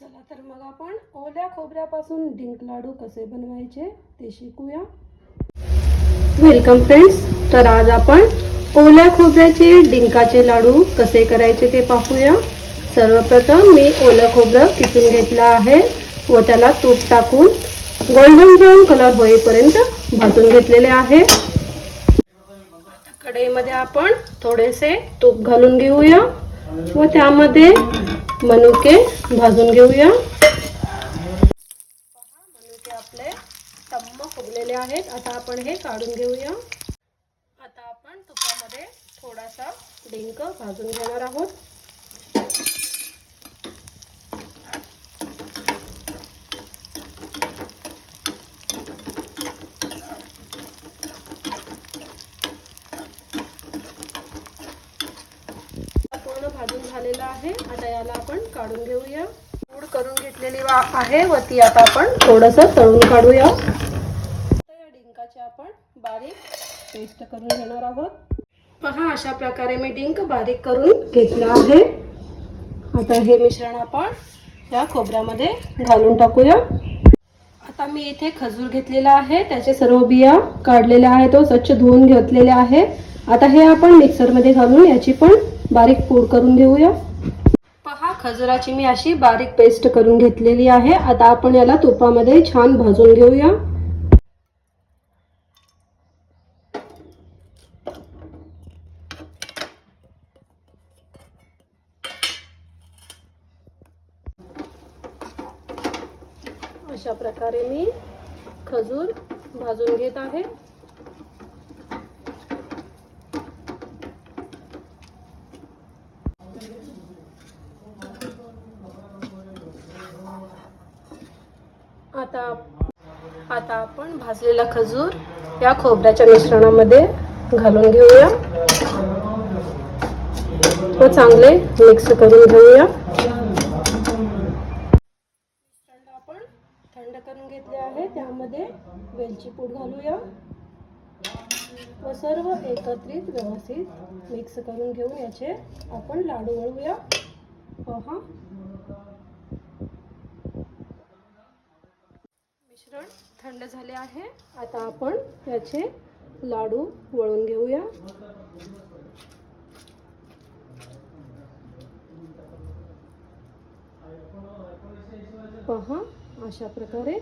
चला तर मग आपण ओल्या खोबऱ्यापासून डिंक लाडू कसे बनवायचे ते शिकूया. वेलकम फ्रेंड्स तर आज आपण ओल्या खोबऱ्याचे डिंकाचे लाडू कसे करायचे ते पाहूया. सर्वप्रथम मी ओलं खोबरं किसून घेतलं आहे व त्याला तूप टाकून गोल्डन ब्राऊन कलर होईपर्यंत भाजून घेतलेले आहे. कढईमध्ये आपण थोडेसे तूप घालून घेऊया व त्यामध्ये मनुके भाजून घेऊया. पहा मनुके आपले टम्म फुगलेले आहेत. आता आपण हे काढून घेऊया. आता आपण तुपामध्ये थोडासा डिंक भाजून घेणार आहोत पूर्ण भाजून झालेला आहे. आता याला आपण काढून घेऊया. पूड करून घेतलेली वा- आहे. व ती आता आपण थोडस तळून काढूया. या डिंकाची आपण बारीक पेस्ट करून घेणार आहोत. पहा अशा प्रकारे मी डिंक बारीक करून घेतला आहे. आता हे मिश्रण आपण या खोबऱ्यामध्ये घालून टाकूया. आता मी इथे खजूर घेतलेला आहे. त्याचे सर्व बिया काढलेल्या आहेत. तो स्वच्छ धुवून घेतलेले आहे आता हे आपण मिक्सरमध्ये घालून याची पण बारीक पूड करून घेऊया. पहा खजुराची मी अशी बारीक पेस्ट करून घेतलेली आहे. आता आपण याला तुपामध्ये छान भाजून घेऊया. अशा प्रकारे मी खजूर भाजून घेत आहे. आता आता आपण भाजलेला खजूर या खोबऱ्याच्या मिश्रणामध्ये घालून घेऊया. व चांगले मिक्स करून घेऊया. मिश्रण आपण थंड करून घेतले आहे. त्यामध्ये वेलची पूड घालूया. व सर्व एकत्रित व्यवस्थित मिक्स करून घेऊन याचे आपण लाडू वळूया पहा. मिश्रण थंड झाले आहे. आता आपण याचे लाडू वळून घेऊया. पहा अशा प्रकारे